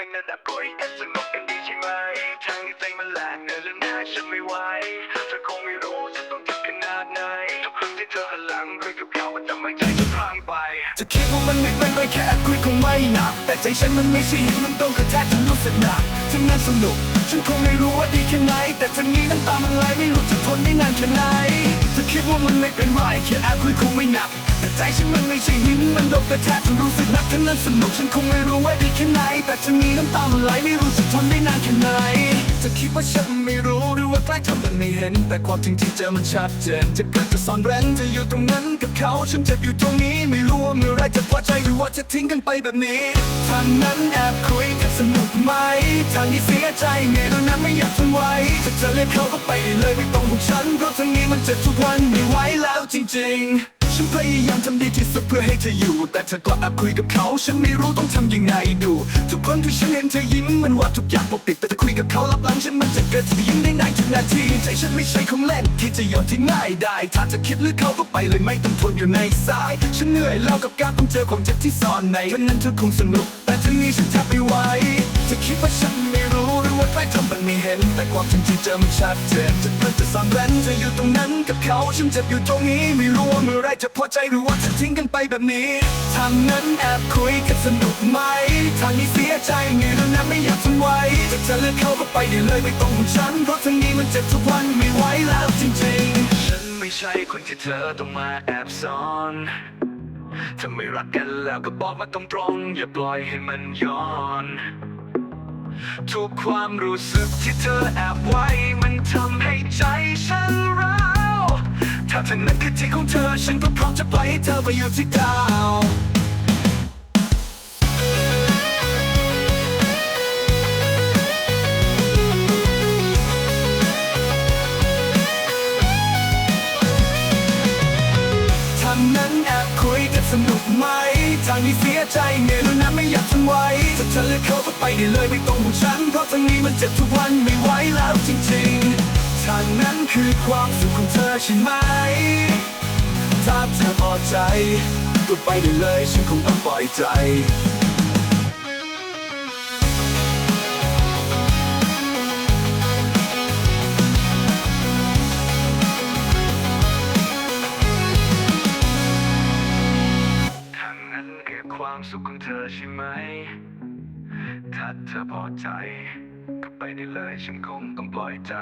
ทั้งนั้นแอบคุยกันสนุกกันดีใช่ไหมทั้งที่ใจมันแหลกเนื้อเรื่องหน้าฉันไม่ไหวเธอคงไม่รู้จะต้องเจ็บขนาดไหนทุกครั้งที่เธอหันหลังคุยกับเขามันทำให้ใจฉันพรางไปจะคิดว่ามันไม่เป็นไรแค่คุยคงไม่หนัก แต่ใจฉันมันไม่ใช่หินมันต้องกระแทกจนรู้สึกหนักถึงนั้นสนุก ฉันคงไม่รู้ว่าดีแค่ไหน แต่ทั้งนี้น้ำตามันไหลไม่รู้จะทนได้นานแค่ไหนจะคิดว่ามันไม่เป็นไรแค่คุยคงไม่หนัก ใจฉันมันไม่ใช่หินมันดนกระแทกจนรู้สึกนักทั้งนั้นสนุกฉันคงไม่รู้ว่าดีแค่ไหน แต่ทั้งนี้น้ำตามันไหลไม่รู้จะทนได้นานแค่ไหน จะคิดว่าฉันไม่รู้หรือว่าใกล้ทำเป็นไม่เห็น แต่ความจริงที่เจอมันชัดเจน จะเกิดจะซ่อนเร้นจะอยู่ตรงนั้นกับเขาฉันเจ็บอยู่ตรงนี้ ไม่รู้ว่าเมื่อไรจะพอใจหรือว่าจะทิ้งกันไปแบบนี้ทางนั้นแอบคุยกันสนุกไหมทางนี้เสียใจไงตอนนั้นไม่อยากทนไว้ถ้าจะเรียกเขาก็ไปเลยไม่ต้องห่วงฉันเพราะทางนี้มันเจ็บทุกวันไม่ไหวแล้วจริง ๆ ฉันพยายามทำดีที่สุดเพื่อให้เธออยู่ แต่เธอก็แอบคุยกับเขา ฉันไม่รู้ต้องทำยังไงดู ทุกคนที่ฉันเห็นเธอยิ้มมันว่าทุกอย่างปกติแต่เธอคุยกับเขาลับหลังฉันมันจะเกิดที่ยิ้มได้นานถึงนาทีใจฉันไม่ใช่ของเล่นที่จะโยนที่ง่ายได้ ถ้าจะคิดหรือเขาก็ไปเลยไม่ต้องทนอยู่ในสาย ฉันเหนื่อยแล้วกับการต้องเจอความเจ็บที่ซ่อนในวันนั้นเธอคงสนุก แต่ทีนี้ฉันแทบไม่ไหวจะคิดว่าฉันไม่รู้หรือว่าใครทำมันไม่เห็น แต่ความจริงที่เจอมันชัดเจนจะเพื่อจะซ่อนเร้นจะอยู่ตรงนั้นกับเขาฉันเจ็บอยู่ตรงนี้ไม่รู้ว่าเมื่อไร จะพอใจหรือว่าจะทิ้งกันไปแบบนี้ ทางนั้นแอบคุยกันสนุกไหม ทางนี้เสียใจไงเรื่องนั้นไม่อยากทนไว้จะจะเลือกเข้าก็ไปได้เลยไม่ต้องห่วงฉัน เพราะทางนี้มันเจ็บทุกวันไม่ไหวแล้วจริงๆ ฉันไม่ใช่คนที่เธอต้องมาแอบซ่อนถ้าไม่รักกันแล้วก็บอกมาตรงๆอย่าปล่อยให้มันย้อนทุกความรู้สึกที่เธอแอบไว้มันทำให้ ถ้านั้นคือที่ของเธอ ฉันก็พร้อมจะปล่อยให้เธอไปอยู่ที่ดาวทางนั้นแอบคุยกันสนุกไหม ทางนี้เสียใจไงแล้วนั้นไม่อยากทนไว้ถ้าเธอเลือกเขาก็ไปได้เลยไม่ต้องห่วงฉัน เพราะทางนี้มันเจ็บทุกวันไม่ไหวแล้วจริงๆ ทางนั้นคือความสุขของเธอใช่ไหม ถ้าเธอพอใจก็ไปได้เลยฉันคงต้องปล่อยใจทางนั้นคือความสุขของเธอใช่ไหม ถ้าเธอพอใจ ก็ไปได้เลยฉันคงต้องปล่อยใจ